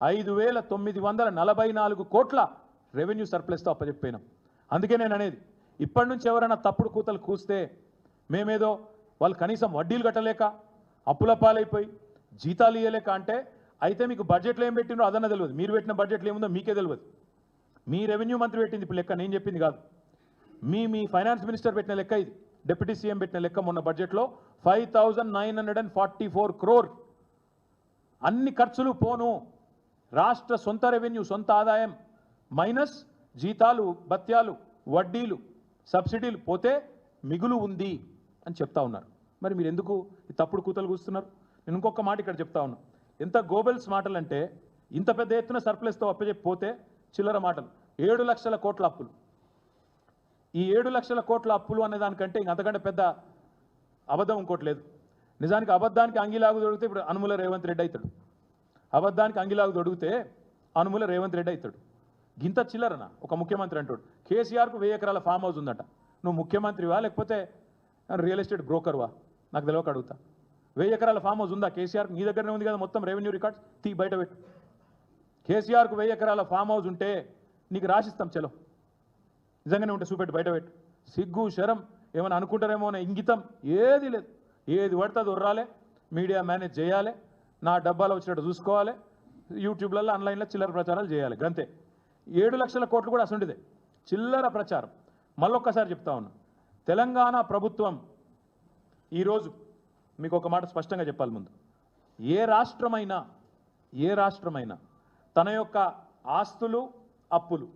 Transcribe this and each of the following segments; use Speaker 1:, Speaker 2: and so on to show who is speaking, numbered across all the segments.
Speaker 1: ఐదు వేల తొమ్మిది వందల నలభై నాలుగు కోట్ల రెవెన్యూ సర్ప్లస్తో అప్పచెప్పాను అందుకే నేను అనేది ఇప్పటి నుంచి ఎవరైనా తప్పుడు కూతలు కూస్తే మేమేదో వాళ్ళు కనీసం వడ్డీలు కట్టలేక అప్పుల పాలైపోయి జీతాలు ఇవ్వలేక అంటే అయితే మీకు బడ్జెట్లో ఏం పెట్టినో అదన్న తెలియదు. మీరు పెట్టిన బడ్జెట్లో ఏముందో మీకే తెలియదు. మీ రెవెన్యూ మంత్రి పెట్టింది ఇప్పుడు లెక్క నేను చెప్పింది కాదు. మీ మీ ఫైనాన్స్ మినిస్టర్ పెట్టిన లెక్క ఇది. డిప్యూటీ సీఎం పెట్టిన లెక్క మొన్న బడ్జెట్లో five thousand nine hundred and forty four crore. అన్ని ఖర్చులు పోను. రాష్ట్ర సొంత రెవెన్యూ సొంత ఆదాయం మైనస్ జీతాలు భత్యాలు వడ్డీలు సబ్సిడీలు పోతే మిగులు ఉంది అని చెప్తా ఉన్నారు. మరి మీరు ఎందుకు తప్పుడు కూతలు కూస్తున్నారు? నేను ఇంకొక మాట ఇక్కడ చెప్తా ఉన్నా. ఎంత గోబెల్స్ మాటలు అంటే ఇంత పెద్ద ఎత్తున సర్ప్లస్తో అప్పచెప్పిపోతే చిల్లర మాటలు. ఏడు లక్షల కోట్ల అప్పులు. ఈ ఏడు లక్షల కోట్ల అప్పులు అనే దానికంటే అంతకంటే పెద్ద అబద్ధం ఇంకోటి లేదు. నిజానికి అబద్ధానికి అంగిలాగు దొరికితే ఇప్పుడు అనుముల రేవంత్ రెడ్డి అవుతాడు. అబద్ధానికి అంగిలాగు దొడిగితే అనుముల రేవంత్ రెడ్డి అవుతాడు. గింత చిల్లరన? ఒక ముఖ్యమంత్రి అంటాడు. కేసీఆర్కు వెయ్యి ఎకరాల ఫామ్ హౌస్ ఉందట. నువ్వు ముఖ్యమంత్రివా లేకపోతే రియల్ ఎస్టేట్ బ్రోకర్వా? నాకు తెలియక అడుగుతా. వెయ్యి ఎకరాల ఫామ్ హౌస్ ఉందా? కేసీఆర్కి? నీ దగ్గరనే ఉంది కదా మొత్తం రెవెన్యూ రికార్డ్స్? తీ బయట పెట్టు. కేసీఆర్కు వెయ్యి ఎకరాల ఫామ్ హౌస్ ఉంటే నీకు రాసిస్తాం చలో. నిజంగానే ఉంటే చూపెట్టు బయట పెట్టు. సిగ్గు శరం ఏమైనా అనుకుంటారేమో అనే ఇంగితం ఏది లేదు. ఏది పడితే అది ఉర్రాలే మీడియా మేనేజ్ చేయాలి. నా డబ్బాలో వచ్చినట్టు చూసుకోవాలి. యూట్యూబ్లలో ఆన్లైన్లో చిల్లర ప్రచారాలు చేయాలి. గంతే. ఏడు లక్షల కోట్లు కూడా అసలుంటిదే చిల్లర ప్రచారం. మళ్ళొక్కసారి చెప్తా ఉన్నా. తెలంగాణ ప్రభుత్వం ఈరోజు మీకు ఒక మాట స్పష్టంగా చెప్పాలి ముందు. ఏ రాష్ట్రమైనా ఏ రాష్ట్రమైనా తన యొక్క ఆస్తులు అప్పులు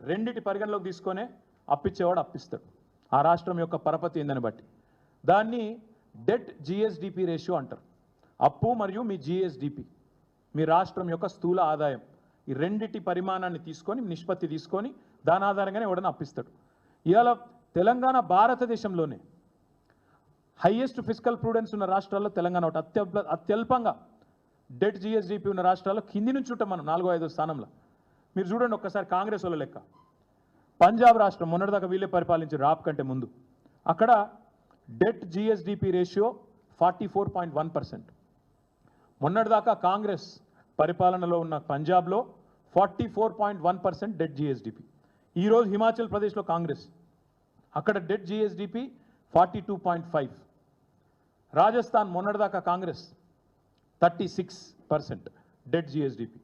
Speaker 1: రెండిటి పరిగణలోకి తీసుకొనే అప్పిచ్చేవాడు అప్పిస్తాడు. ఆ రాష్ట్రం యొక్క పరపతి ఏందని బట్టి. దాన్ని డెట్ జిఎస్డిపి రేషియో అంటారు. అప్పు మరియు మీ జిఎస్డిపి మీ రాష్ట్రం యొక్క స్థూల ఆదాయం ఈ రెండిటి పరిమాణాన్ని తీసుకొని నిష్పత్తి తీసుకొని దాని ఆధారంగానే ఎవడన్నా అప్పిస్తాడు. ఇవాళ తెలంగాణ భారతదేశంలోనే హైయెస్ట్ ఫిజికల్ ప్రూడెన్స్ ఉన్న రాష్ట్రాల్లో తెలంగాణ ఒకటి. అత్యల్ప అత్యల్పంగా డెట్ జిఎస్డిపి ఉన్న రాష్ట్రాల్లో కింది నుంచి ఉంటాం మనం నాలుగో ఐదో స్థానంలో. మీరు చూడండి ఒక్కసారి కాంగ్రెస్ వాళ్ళ లెక్క. పంజాబ్ రాష్ట్రం మొన్నటిదాకా వీళ్ళే పరిపాలించి రాప్ కంటే ముందు. అక్కడ debt GSDP ratio forty four point one percent మొన్నటిదాకా కాంగ్రెస్ పరిపాలనలో ఉన్న పంజాబ్లో forty four point one percent debt GSDP. ఈరోజు హిమాచల్ ప్రదేశ్లో కాంగ్రెస్. అక్కడ debt GSDP forty two point five. Rajasthan మొన్నటిదాకా Congress thirty six percent debt GSDP.